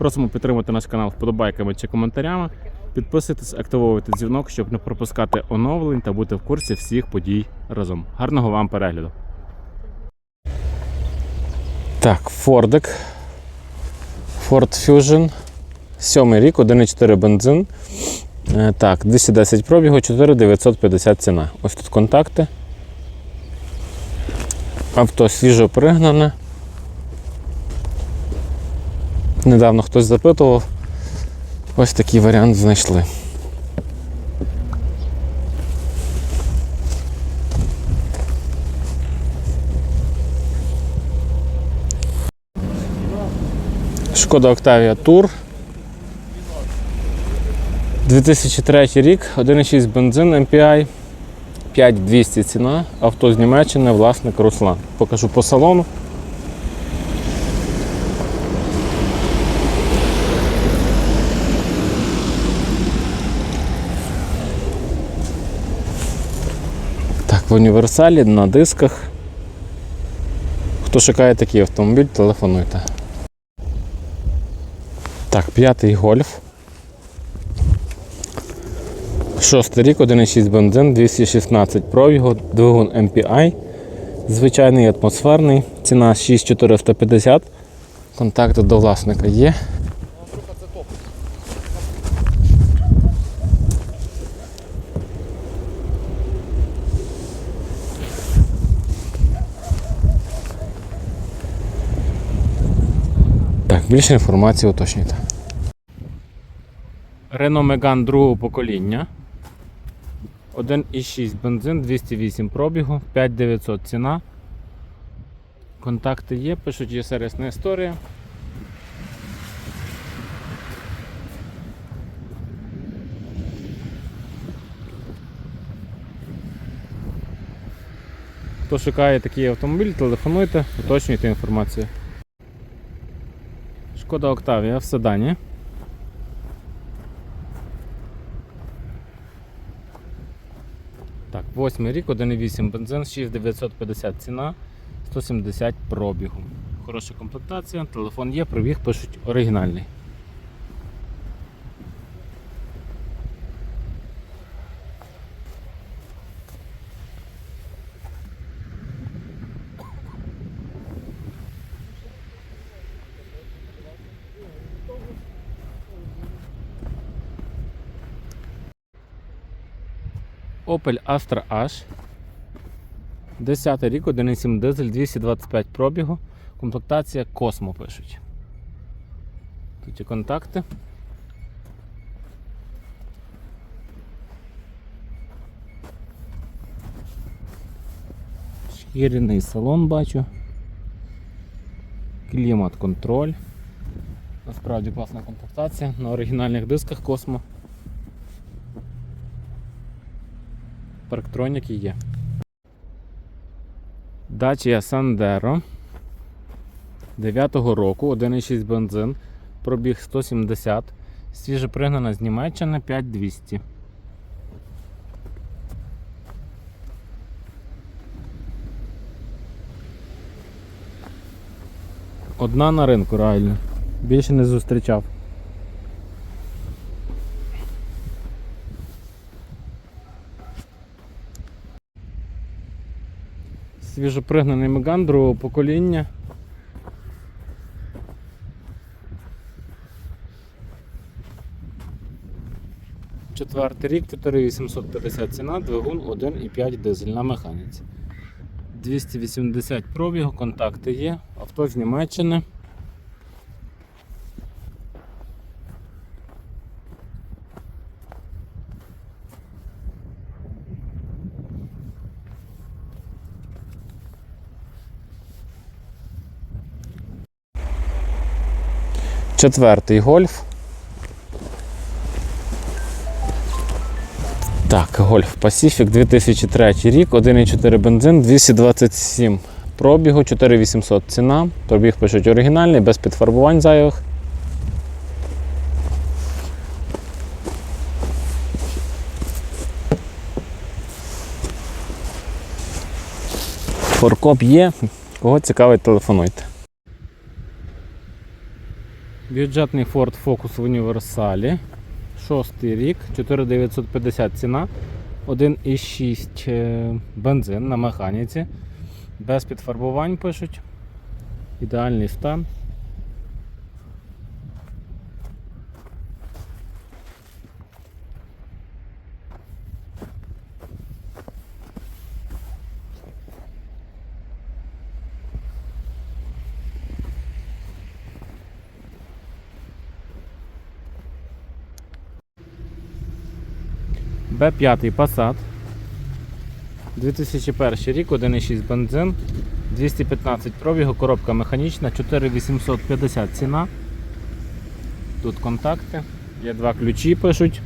Просимо підтримати наш канал вподобайками чи коментарями. Підписуйтесь, активовуйте дзвінок, щоб не пропускати оновлень та бути в курсі всіх подій разом. Гарного вам перегляду. Так, Фордик. Ford Fusion. Сьомий рік, 1,4 бензин. Е, Так, 210 пробігу, 4950 ціна. Ось тут контакти. Авто свіжо пригнане. Недавно хтось запитував. Ось такий варіант знайшли. Шкода Octavia Tour. 2003 рік, 1,6 бензин MPI, 5200 ціна, авто з Німеччини, власник Руслан. Покажу по салону. В універсалі на дисках. Хто шукає такий автомобіль, телефонуйте. Так, п'ятий гольф. Шостий рік, 1,6 бензин, 216 пробігу, двигун MPI. Звичайний атмосферний. Ціна 6450. Контакти до власника є. Більше інформації уточнюйте. Renault Megane другого покоління. 1,6 бензин, 208 пробігу, 5900 ціна. Контакти є, пишуть, є сервісна історія. Хто шукає такий автомобіль, телефонуйте, уточнюйте інформацію. Шкода Октавія в седані. Так, восьмий рік, 1,8 бензин, 6950 ціна, 170 пробігу. Хороша комплектація, телефон є, пробіг пишуть оригінальний. Opel Astra H. 10 рік, 1,7 дизель, 225 пробігу. Комплектація Космо пишуть. Тут є контакти. Шкіряний салон бачу. Клімат контроль. Насправді класна комплектація на оригінальних дисках Космо. Парктроніки є. Dacia Sandero 9-го року, 1,6 бензин, пробіг 170, свіже пригнана з Німеччини 5200. Одна на ринку реально. Більше не зустрічав. Свіжопригнаний Меган другого покоління. Четвертий рік, 4850 ціна, двигун 1,5 дизель на механіці. 280 пробігу, контакти є, авто з Німеччини. Четвертий гольф. Так, Гольф Pacific 2003 рік, 1,4 бензин, 227 пробігу, 4800 ціна. Пробіг пишуть оригінальний, без підфарбувань зайвих. Форкоп є. Кого цікавить, телефонуйте. Бюджетний Ford Focus в універсалі. Шостий рік, 4950 ціна, 1,6 е, бензин на механіці. Без підфарбувань пишуть. Ідеальний стан. Б5 Passat. 2001 рік, 1,6 бензин, 215 пробігу, коробка механічна, 4850 ціна. Тут контакти. Є два ключі пишуть.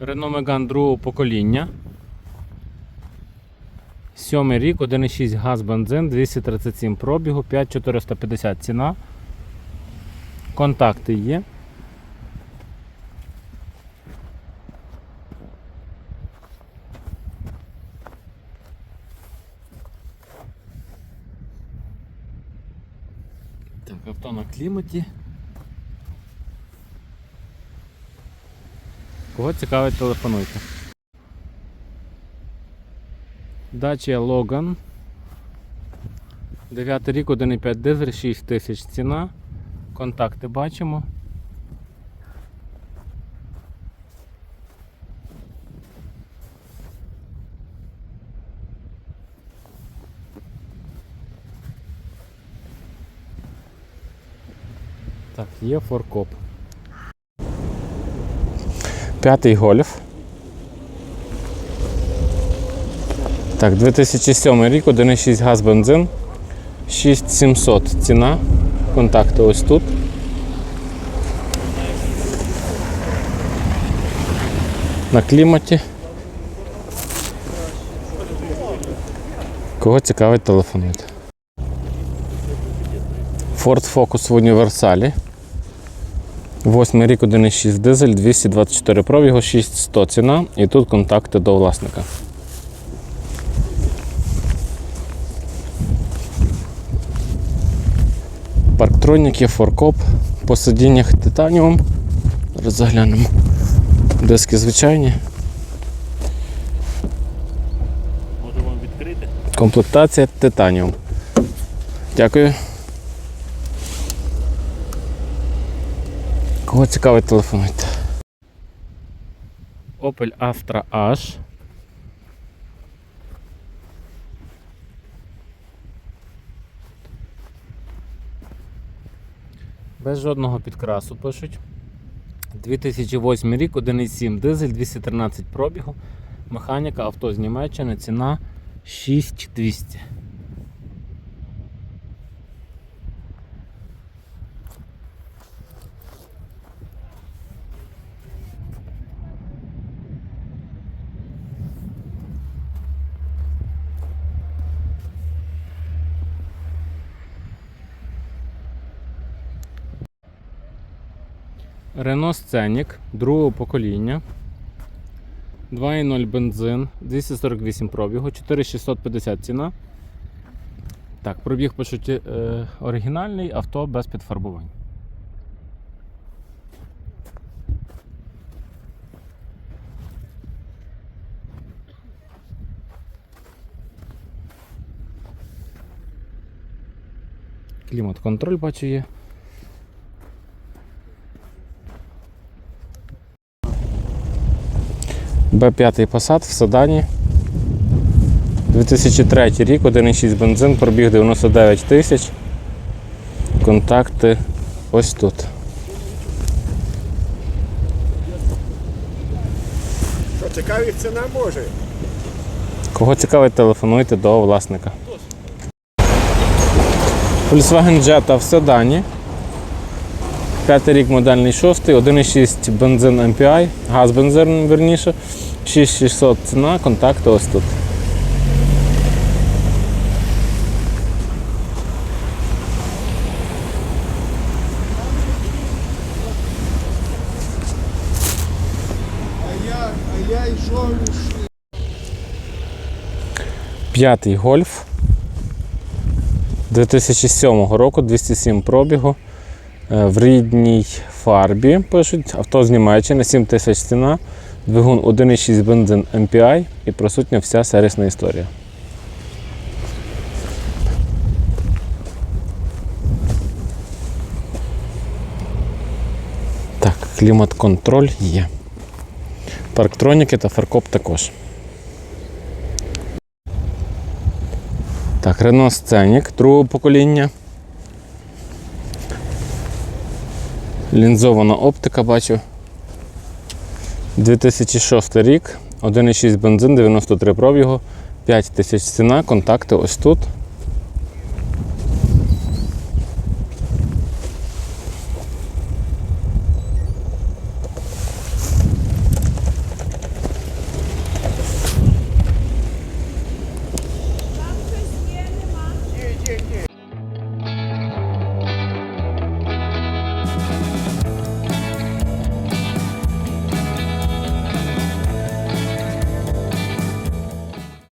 Renault Megane другого покоління. Сьомий рік, 1,6 газ бензин, 237 пробігу, 5450 ціна. Контакти є. Так, авто на кліматі. Кого цікавить, телефонуйте. Dacia Logan. 9 рік, 1,5 дизель, 6 тисяч ціна. Контакти бачимо. Так, є форкоп. П'ятий гольф. Так, 2007 рік, 1,6 газ бензин. 6700 ціна. Контакти ось тут. На кліматі. Кого цікавить, телефонуйте. Ford Focus в універсалі. Восьмий рік 1,6 дизель, 224 пробігу, 6100 ціна і тут контакти до власника. Парктроніки, форкоп, по сидіннях титаніум. Зараз заглянемо. Диски звичайні. Можу вам відкрити? Комплектація титаніум. Дякую. Кого цікавить, телефонуйте. Opel Astra H. Без жодного підкрасу пишуть. 2008 рік, 1,7 дизель, 213 пробігу. Механіка, авто з Німеччини, ціна 6200. Renault Scenic другого покоління. 2,0 бензин, 248 пробігу, 4650 ціна. Так, пробіг по суті е, оригінальний авто без підфарбувань. Клімат контроль бачу є. Б5 Passat в Седані. 2003 рік, 1,6 бензин, пробіг 99 тисяч. Контакти ось тут. Що цікавить ціна може? Кого цікавить, телефонуйте до власника. Volkswagen Jetta в Седані. П'ятий рік модельний шостий, 1,6 бензин MPI, газ бензин верніше. 6600 ціна, контакти ось тут. П'ятий гольф 2007 року, 207 пробігу. Е, В рідній фарбі пишуть, авто з Німеччини, 7 тисяч ціна, двигун 1,6 бензин MPI і присутня вся сервісна історія. Так, клімат-контроль є. Парктроніки та фаркоп також. Так, Renault Scenic другого покоління. Лінзована оптика бачу. 2006 рік, 1,6 бензин, 93 пробігу, 5 тисяч ціна, контакти ось тут.